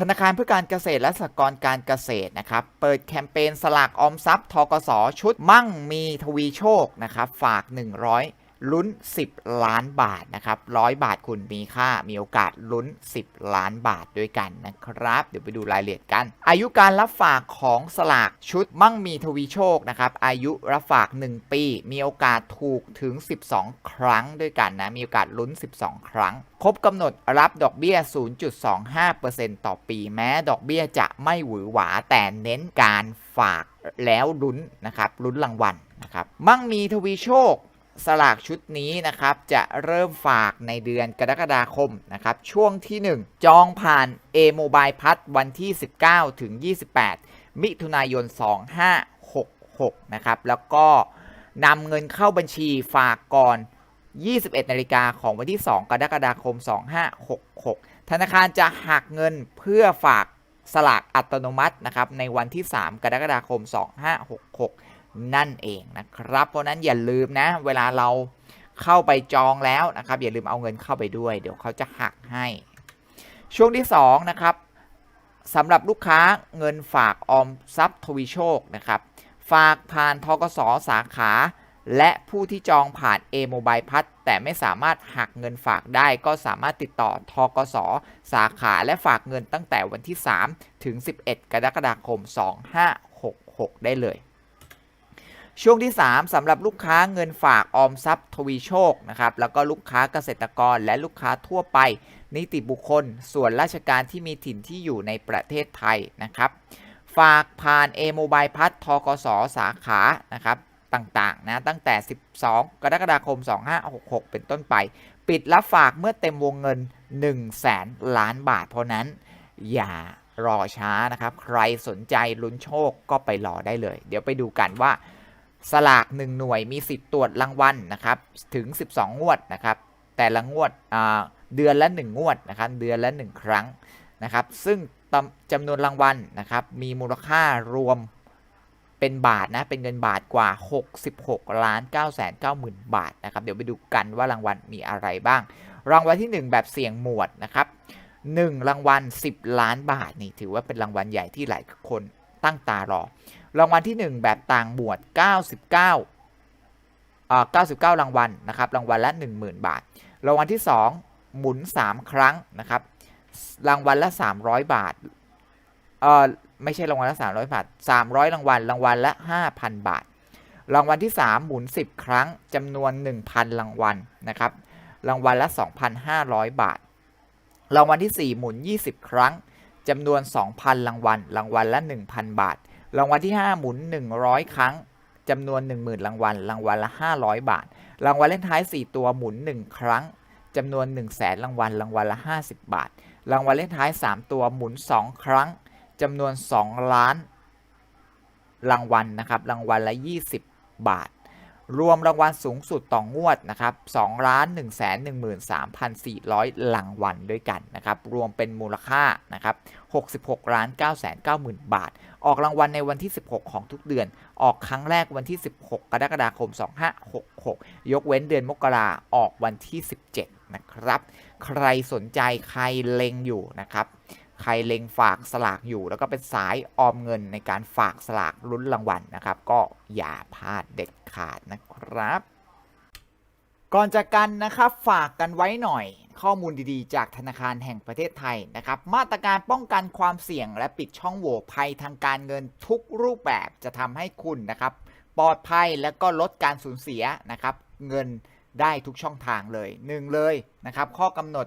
ธนาคารเพื่อการเกษตรและสหกรณ์การเกษตรนะครับ เปิดแคมเปญสลากออมทรัพย์ทกสชุดมั่งมีทวีโชคนะครับ ฝาก 100 ลุ้น 10 ล้านบาทนะครับ100บาทคุณมีค่ามีโอกาสลุ้น 10 ล้านบาทด้วยกันนะครับ เดี๋ยวไปดูรายละเอียดกัน อายุการรับฝากของสลากชุดมั่งมีทวีโชคนะครับอายุรับฝาก 1 ปี มีโอกาสถูกถึง 12 ครั้งด้วยกันนะมีโอกาสลุ้น 12 ครั้ง ครบกำหนดรับดอกเบี้ย 0.25%ต่อปีแม้ดอกเบี้ยจะไม่หวือหวาแต่เน้นการฝากแล้วลุ้นนะครับลุ้นรางวัลนะครับมั่งมีทวีโชค สลากชุดนี้นะครับจะเริ่มฝากในเดือนกรกฎาคมนะครับช่วงที่ 1 จองผ่าน A Mobile พัดวันที่ 19 ถึง 28 มิถุนายน 2566 นะครับแล้วก็นำเงินเข้าบัญชีฝากก่อน 21 นาฬิกาของวันที่ 2 กรกฎาคม 2566 ธนาคารจะหักเงินเพื่อฝากสลากอัตโนมัตินะครับในวันที่ 3 กรกฎาคม 2566 นั่นเองนะครับ เพราะนั้นอย่าลืมนะ เวลาเราเข้าไปจองแล้วนะครับ อย่าลืมเอาเงินเข้าไปด้วย เดี๋ยวเขาจะหักให้ ช่วงที่2นะครับสำหรับลูกค้าเงินฝากออมทรัพย์ทวีโชคนะครับ ฝากผ่านทกสสาขา และผู้ที่จองผ่าน A Mobile พัดแต่ไม่สามารถหักเงินฝากได้ ก็สามารถติดต่อทกสสาขาและฝากเงินตั้งแต่วันที่ 3 ถึง 11 กรกฎาคม 2566 ได้เลย ช่วงที่ 3สำหรับลูกค้าเงินฝากออมทรัพย์ทวีโชคนะครับแล้วก็ลูกค้าเกษตรกรและลูกค้าทั่วไป นิติบุคคล ส่วนราชการที่มีถิ่นที่อยู่ในประเทศไทยนะครับฝากผ่าน A Mobile พัดทกสสาขานะครับต่างๆนะตั้งแต่ 12 กรกฎาคม 2566 เป็นต้นไป ปิดรับฝากเมื่อเต็มวงเงิน 1 0 0 0 0แสนล้านบาท เพราะนั้นอย่ารอช้านะครับ ใครสนใจลุ้นโชคก็ไปรอได้เลย เดี๋ยวไปดูกันว่า สลาก 1 หน่วยมีสิทธิ์ตรวจรางวัลนะครับถึง 12 งวดนะครับแต่ละงวดเดือนละ 1 งวดนะครับเดือนละ 1 ครั้งนะครับซึ่งจำนวนรางวัลนะครับมีมูลค่ารวมเป็นบาทนะเป็นเงินบาทกว่า 66ล้าน9แสน9หมื่นบาทนะครับเดี๋ยวไปดูกันว่ารางวัลมีอะไรบ้าง รางวัลที่ 1 แบบเสี่ยงหมวดนะครับ1รางวัล10 ล้านบาทนี่ถือว่าเป็นรางวัลใหญ่ที่หลายคนตั้งตารอ รางวัลที่ 1 แบบต่างหมวด 99อ่า99 รางวัลนะครับรางวัลละ 10,000 บาท รางวัลที่ 2 หมุน 3 ครั้งนะครับรางวัลละ 300 บาทเอ่อไม่ใช่รางวัลละ 300 บาท 300 รางวัลรางวัลละ 5,000 บาท รางวัลที่ 3 หมุน 10 ครั้งจำนวน 1,000 รางวัลนะครับรางวัลละ 2,500 บาท รางวัลที่ 4 หมุน 20 ครั้งจำนวน 2,000 รางวัลรางวัลละ 1,000 บาท รางวัลที่ 5 หมุน 100 ครั้งจำนวน 10,000 รางวัล รางวัลละ 500 บาท รางวัลเลขท้าย 4 ตัวหมุน 1 ครั้งจำนวน 1 0 0 0 0แสนรางวัล รางวัลละ 50 บาท รางวัลเลขท้าย 3 ตัวหมุน 2 ครั้งจำนวน 2 ล้าน รางวัลนะครับ รางวัลละ 20 บาท รวมรางวัลสูงสุดต่องวดนะครับ2ล้าน1 1 3 4 0 0รางวัลด้วยกันนะครับ รวมเป็นมูลค่านะครับ66ล้าน9 9 0 0 0 บาท ออกรางวัลในวันที่ 16 ของทุกเดือน ออกครั้งแรกวันที่ 16 กรกฎาคม 2566 ยกเว้นเดือนมกราออกวันที่ 17 นะครับ ใครสนใจใครเล็งอยู่นะครับ ใครเล็งฝากสลากอยู่ แล้วก็เป็นสายออมเงินในการฝากสลากลุ้นรางวัลนะครับ ก็อย่าพลาดเด็ดขาดนะครับ ก่อนจากกันนะครับฝากกันไว้หน่อย ข้อมูลดีๆ จากธนาคารแห่งประเทศไทยนะครับ มาตรการป้องกันความเสี่ยงและปิดช่องโหว่ภัยทางการเงินทุกรูปแบบจะทำให้คุณนะครับ ปลอดภัยและก็ลดการสูญเสียนะครับ เงินได้ทุกช่องทางเลยหนึ่งเลยนะครับ ข้อกำหนด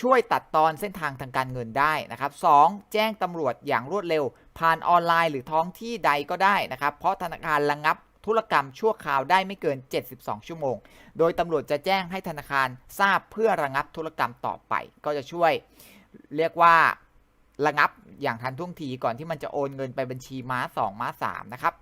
ช่วยตัดตอนเส้นทางทางการเงินได้นะครับ 2. แจ้งตำรวจอย่างรวดเร็ว ผ่านออนไลน์หรือท้องที่ใดก็ได้นะครับ เพราะธนาคารระงับธุรกรรมชั่วคราวได้ไม่เกิน 72 ชั่วโมง โดยตำรวจจะแจ้งให้ธนาคารทราบเพื่อระงับธุรกรรมต่อไป ก็จะช่วยเรียกว่าระงับอย่างทันท่วงทีก่อนที่มันจะโอนเงินไปบัญชีม้า 2 ม้า 3 นะครับ